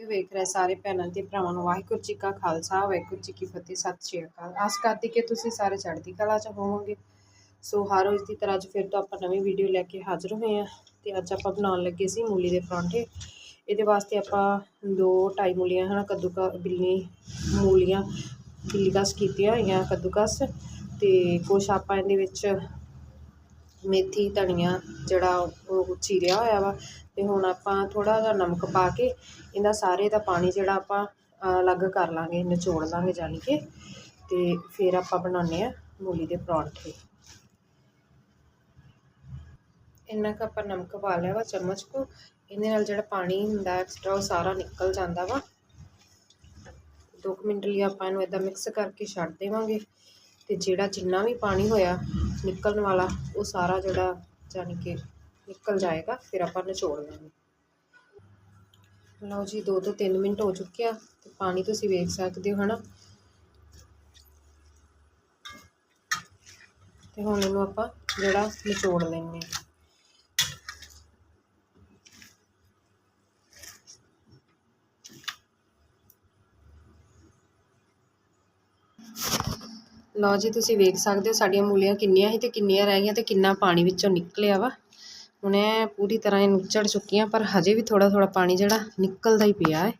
ਇਹ ਵੇਖ ਰਹੇ ਸਾਰੇ ਭੈਣਾਂ ਤੇ ਭਰਾਵਾਂ ਨੂੰ, ਵਾਹਿਗੁਰੂ ਜੀ ਕਾ ਖਾਲਸਾ, ਵਾਹਿਗੁਰੂ ਜੀ ਕੀ ਫਤਿਹ, ਸਤਿ ਸ਼੍ਰੀ ਅਕਾਲ। ਆਸ ਕਰਦੀ ਕਿ ਤੁਸੀਂ ਸਾਰੇ ਚੜ੍ਹਦੀ ਕਲਾ ਚ ਹੋਵੋਗੇ। ਸੋ ਹਰ ਰੋਜ਼ ਦੀ ਤਰ੍ਹਾਂ ਅੱਜ ਫਿਰ ਤੋਂ ਆਪਾਂ ਨਵੀਂ ਵੀਡੀਓ ਲੈ ਕੇ ਹਾਜ਼ਰ ਹੋਏ ਹਾਂ ਤੇ ਅੱਜ ਆਪਾਂ ਬਣਾਉਣ ਲੱਗੇ ਸੀ ਮੂਲੀ ਦੇ ਪਰੌਂਠੇ। ਇਹਦੇ ਵਾਸਤੇ ਆਪਾਂ ਦੋ ਢਾਈ ਮੂਲੀਆਂ ਹਨ ਕੱਦੂਕਾ ਬਿੱਲੀ ਮੂਲੀਆਂ, ਬਿੱਲੀਕਸ ਕੀਤੀਆਂ ਹੋਈਆਂ, ਕੱਦੂਕਸ ਤੇ ਕੁਛ ਆਪਾਂ ਇਹਦੇ ਵਿੱਚ ਮੇਥੀ, ਧਨੀਆ ਜਿਹੜਾ ਉਹ ਚੀਰਿਆ ਹੋਇਆ ਵਾ ਅਤੇ ਹੁਣ ਆਪਾਂ ਥੋੜ੍ਹਾ ਜਿਹਾ ਨਮਕ ਪਾ ਕੇ ਇਹਦਾ ਸਾਰੇ ਦਾ ਪਾਣੀ ਜਿਹੜਾ ਆਪਾਂ ਅਲੱਗ ਕਰ ਲਾਂਗੇ, ਨਿਚੋੜ ਲਾਂਗੇ ਜਾਣੀ ਕਿ ਅਤੇ ਫਿਰ ਆਪਾਂ ਬਣਾਉਂਦੇ ਆ ਮੂਲੀ ਦੇ ਪਰੌਂਠੇ। ਇੰਨਾ ਕੁ ਆਪਾਂ ਨਮਕ ਪਾ ਲਿਆ ਵਾ ਚਮਚ ਕੋ, ਇਹਦੇ ਨਾਲ ਜਿਹੜਾ ਪਾਣੀ ਹੁੰਦਾ ਐਕਸਟਰਾ ਉਹ ਸਾਰਾ ਨਿਕਲ ਜਾਂਦਾ ਵਾ। 2 ਮਿੰਟ ਲਈ ਆਪਾਂ ਇਹਨੂੰ ਇਦਾਂ ਮਿਕਸ ਕਰਕੇ ਛੱਡ ਦੇਵਾਂਗੇ, ਤੇ ਜਿਹੜਾ ਜਿੰਨਾ ਵੀ ਪਾਣੀ ਹੋਇਆ ਨਿਕਲਣ ਵਾਲਾ ਉਹ ਸਾਰਾ ਜਿਹੜਾ ਜਾਨੀ ਕਿ ਨਿਕਲ ਜਾਏਗਾ, ਫਿਰ ਆਪਾਂ ਨਿਚੋੜ ਲਾਂਗੇ ਲਓ ਜੀ 2 ਤੋਂ 3 ਮਿੰਟ ਹੋ ਚੁੱਕੇ ਆ, ਤੇ ਪਾਣੀ ਤੁਸੀਂ ਵੇਖ ਸਕਦੇ ਹੋ, ਹਨਾ? ਤੇ ਹੁਣ ਇਹਨੂੰ ਆਪਾਂ ਜਿਹੜਾ ਨਿਚੋੜ ਲੈਂਦੇ ਹਾਂ। ਲਓ ਜੀ, ਤੁਸੀਂ ਵੇਖ ਸਕਦੇ ਹੋ, ਸਾਡੀਆਂ ਮੂਲੀਆਂ ਕਿੰਨੀਆਂ ਸੀ ਤੇ ਕਿੰਨੀਆਂ ਰਹਿ ਗਈਆਂ ਤੇ ਕਿੰਨਾ ਪਾਣੀ ਵਿੱਚੋਂ ਨਿਕਲਿਆ ਵਾ। ਹੁਣ ਇਹ ਪੂਰੀ ਤਰ੍ਹਾਂ ਇਹ ਨੁੱਚੜ ਚੁੱਕੀਆਂ ਪਰ ਹਜੇ ਵੀ ਥੋੜਾ ਥੋੜਾ ਪਾਣੀ ਜਿਹੜਾ ਨਿਕਲਦਾ ਹੀ ਪਿਆ ਹੈ।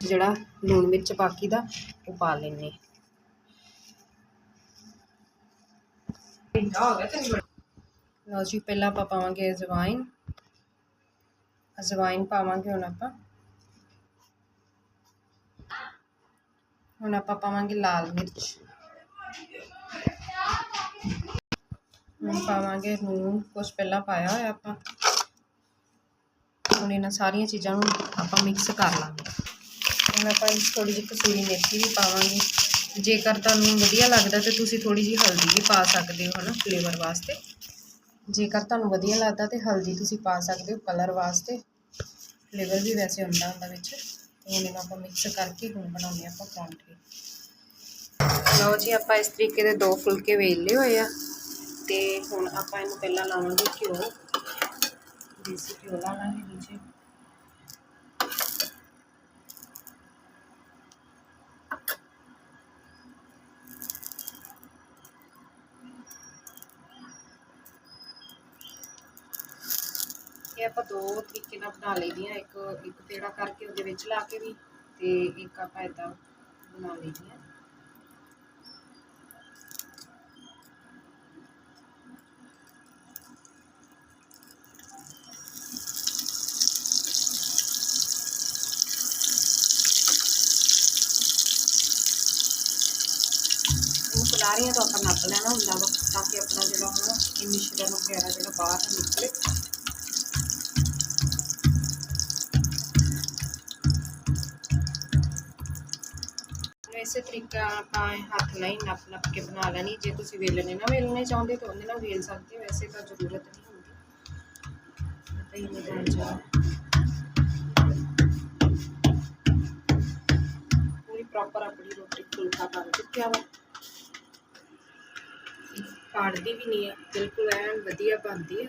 ਜਿਹੜਾ ਲੂਣ ਮਿਰਚ ਬਾਕੀ ਦਾ, ਉਹ ਪਾ ਲੈਣੇ ਲਓ ਜੀ, ਪਹਿਲਾਂ ਆਪਾਂ ਪਾਵਾਂਗੇ ਅਜਵਾਇਨ। ਅਜਵਾਇਨ ਪਾਵਾਂਗੇ ਹੁਣ ਆਪਾਂ। ਹੁਣ ਆਪਾਂ ਪਾਵਾਂਗੇ ਲਾਲ ਮਿਰਚ। ਹੁਣ ਪਾਵਾਂਗੇ ਨੂਨ ਕੁਛ ਪਹਿਲਾਂ ਪਾਇਆ ਹੋਇਆ ਆਪਾਂ। ਹੁਣ ਇਹਨਾਂ ਸਾਰੀਆਂ ਚੀਜ਼ਾਂ ਨੂੰ ਆਪਾਂ ਮਿਕਸ ਕਰ ਲਾਂਗੇ। ਹੁਣ ਆਪਾਂ ਥੋੜੀ ਜਿਹੀ ਕਸੂਰੀ ਮੇਥੀ ਵੀ ਪਾਵਾਂਗੇ। ਜੇਕਰ ਤੁਹਾਨੂੰ ਵਧੀਆ ਲੱਗਦਾ ਤੇ ਤੁਸੀਂ ਥੋੜੀ ਜਿਹੀ ਹਲਦੀ ਵੀ ਪਾ ਸਕਦੇ ਹੋ, ਹਨਾ ਫਲੇਵਰ ਵਾਸਤੇ। ਜੇਕਰ ਤੁਹਾਨੂੰ ਵਧੀਆ ਲੱਗਦਾ ਤੇ ਹਲਦੀ ਤੁਸੀਂ ਪਾ ਸਕਦੇ ਹੋ ਕਲਰ ਵਾਸਤੇ। ਫਲੇਵਰ ਵੀ ਵੈਸੇ ਹੁੰਦਾ ਹੁੰਦਾ ਵਿੱਚ। ਤੇ ਹੁਣ ਇਹਨੂੰ ਆਪਾਂ ਮਿਕਸ ਕਰਕੇ ਹੁਣ ਬਣਾਉਂਦੇ ਆਪਾਂ ਪਰੌਂਠੇ। ਲਓ ਜੀ, ਆਪਾਂ ਇਸ ਤਰੀਕੇ ਦੇ ਦੋ ਫੁਲਕੇ ਵੇਲ ਲਏ ਹੋਏ ਆ। ਤੇ ਹੁਣ ਆਪਾਂ ਇਹਨੂੰ ਪਹਿਲਾਂ ਲਾਵਾਂਗੇ ਘਿਓ। ਦੇਸੀ ਘਿਓ ਲਾ ਲਾਂਗੇ ਇਹ ਆਪਾਂ ਦੋ ਤਰੀਕੇ ਨਾਲ ਬਣਾ ਲਈਦੀਆਂ। ਇੱਕ ਇੱਕ ਪੇੜਾ ਕਰਕੇ ਉਹਦੇ ਵਿੱਚ ਲਾ ਕੇ ਵੀ ਤੇ ਇੱਕ ਆਪਾਂ ਇਦਾਂ ਬਣਾ ਲਈਦੀਆਂ। ਇਹਨੂੰ ਕਲਾਰੀਆਂ ਤੋਂ ਆਪਾਂ ਨੱਪ ਲੈਣਾ ਹੁੰਦਾ ਵਾ ਤਾਂ ਕਿ ਆਪਣਾ ਜਿਹੜਾ ਹੁਣ ਇਹ ਮਿਸ਼ਰਣ ਵਗੈਰਾ ਜਿਹੜਾ ਬਾਹਰ ਨਾ ਨਿਕਲੇ ਇਸੇ ਤਰੀਕੇ ਨਾਲ ਆਪਾਂ ਹੱਥ ਨਾਲ ਹੀ ਨੱਪ ਨੱਪ ਕੇ ਬਣਾ ਲੈਣੀ ਜੇ ਤੁਸੀਂ ਵੇਲਣੇ ਨਾ ਵੇਲਣੇ ਚਾਹੁੰਦੇ ਤਾਂ ਉਹਦੇ ਨਾਲ ਵੇਲ ਸਕਦੇ ਹੋ ਵੈਸੇ ਤਾਂ ਜ਼ਰੂਰਤ ਨਹੀਂ ਹੁੰਦੀ ਤਾਂ ਹੀ ਨਿਦਾਨ ਜਾ ਪੂਰੀ ਪ੍ਰੋਪਰ ਆਪਣੀ ਰੋਟੀ ਫੁਲਕਾ ਬਣ ਚੁੱਕਿਆ ਵਾ ਪਾੜਦੀ ਵੀ ਨਹੀਂ ਹੈ, ਬਿਲਕੁਲ ਐਨ ਵਧੀਆ ਬਣਦੀ ਹੈ।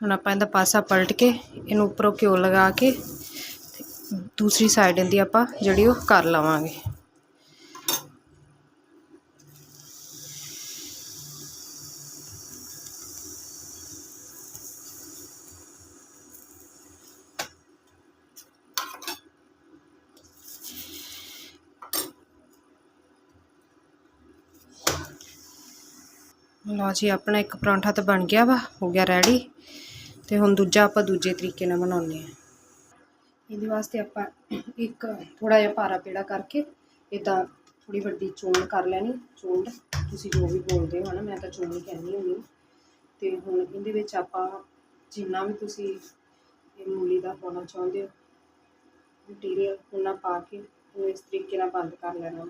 ਹੁਣ ਆਪਾਂ ਇਹਦਾ ਪਾਸਾ ਪਲਟ ਕੇ ਇਹਨੂੰ ਉੱਪਰੋਂ ਘਿਓ ਲਗਾ ਕੇ ਦੂਸਰੀ ਸਾਈਡ ਇਹਦੀ ਆਪਾਂ ਜਿਹੜੀ ਉਹ ਕਰ ਲਵਾਂਗੇ। ਲਓ ਜੀ, ਆਪਣਾ ਇੱਕ ਪਰੌਂਠਾ ਤਾਂ ਬਣ ਗਿਆ ਵਾ, ਹੋ ਗਿਆ ਰੈਡੀ ਤੇ ਹੁਣ ਦੂਜਾ ਆਪਾਂ ਦੂਜੇ ਤਰੀਕੇ ਨਾਲ ਬਣਾਉਂਦੇ ਆ ਇਹਦੇ ਵਾਸਤੇ ਆਪਾਂ ਇੱਕ ਥੋੜਾ ਜਿਹਾ ਭਾਰਾ ਪੇੜਾ ਕਰਕੇ ਇਦਾਂ ਥੋੜੀ ਵੱਡੀ ਚੋਣ ਕਰ ਲੈਣੀ ਚੋਣ ਤੁਸੀਂ ਜੋ ਵੀ ਬੋਲਦੇ ਹੋ ਨਾ ਮੈਂ ਤਾਂ ਚੋਣ ਹੀ ਕਹਿੰਦੀ ਹੁੰਦੀ ਹਾਂ। ਤੇ ਹੁਣ ਇਹਦੇ ਵਿੱਚ ਆਪਾਂ ਜਿੰਨਾ ਵੀ ਤੁਸੀਂ ਇਹ ਮੂਲੀ ਦਾ ਪਾਉਣਾ ਚਾਹੁੰਦੇ ਹੋ ਮਟੀਰੀਅਲ ਉਹਨਾਂ ਪਾ ਕੇ ਉਹ ਇਸ ਤਰੀਕੇ ਨਾਲ ਬੰਦ ਕਰ ਲੈਣਾ।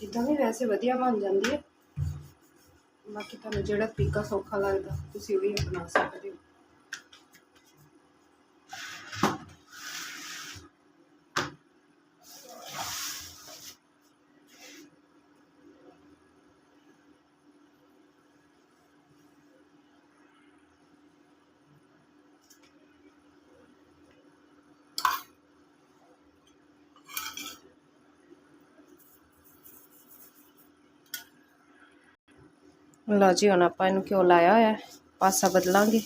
ਜਿੱਦਾਂ ਵੀ ਵੈਸੇ ਵਧੀਆ ਬਣ ਜਾਂਦੀ ਹੈ। ਬਾਕੀ ਤੁਹਾਨੂੰ ਜਿਹੜਾ ਤਰੀਕਾ ਸੌਖਾ ਲੱਗਦਾ, ਤੁਸੀਂ ਉਹ ਵੀ ਅਪਣਾ ਸਕਦੇ ਹੋ। ਲਓ ਜੀ, ਹੁਣ ਆਪਾਂ ਇਹਨੂੰ ਘਿਓ ਲਾਇਆ ਹੋਇਆ ਪਾਸਾ ਬਦਲਾਂਗੇ।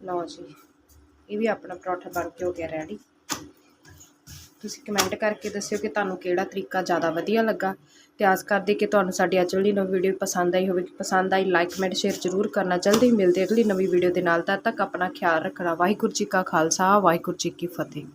ਲਓ ਜੀ, ਇਹ ਵੀ ਆਪਣਾ ਪਰੌਠਾ ਬਣ ਕੇ ਹੋ ਗਿਆ ਰੈਡੀ ਤੁਸੀਂ ਕਮੈਂਟ ਕਰਕੇ ਦੱਸਿਓ ਕਿ ਤੁਹਾਨੂੰ ਕਿਹੜਾ ਤਰੀਕਾ ਜ਼ਿਆਦਾ ਵਧੀਆ ਲੱਗਾ। ਤੇ ਆਸ ਕਰਦੇ ਕਿ ਤੁਹਾਨੂੰ ਸਾਡੀ ਅੱਜ ਵਾਲੀ ਨਵੀਂ ਵੀਡੀਓ ਪਸੰਦ ਆਈ ਹੋਵੇਗੀ ਪਸੰਦ ਆਈ ਲਾਈਕ ਕਮੈਂਟ ਸ਼ੇਅਰ ਜ਼ਰੂਰ ਕਰਨਾ। ਜਲਦੀ ਮਿਲਦੇ ਅਗਲੀ ਨਵੀਂ ਵੀਡੀਓ ਦੇ ਨਾਲ। ਤਦ ਤੱਕ ਆਪਣਾ ਖਿਆਲ ਰੱਖਣਾ। ਵਾਹਿਗੁਰੂ ਜੀ ਕਾ ਖਾਲਸਾ, ਵਾਹਿਗੁਰੂ ਜੀ ਕੀ ਫਤਿਹ।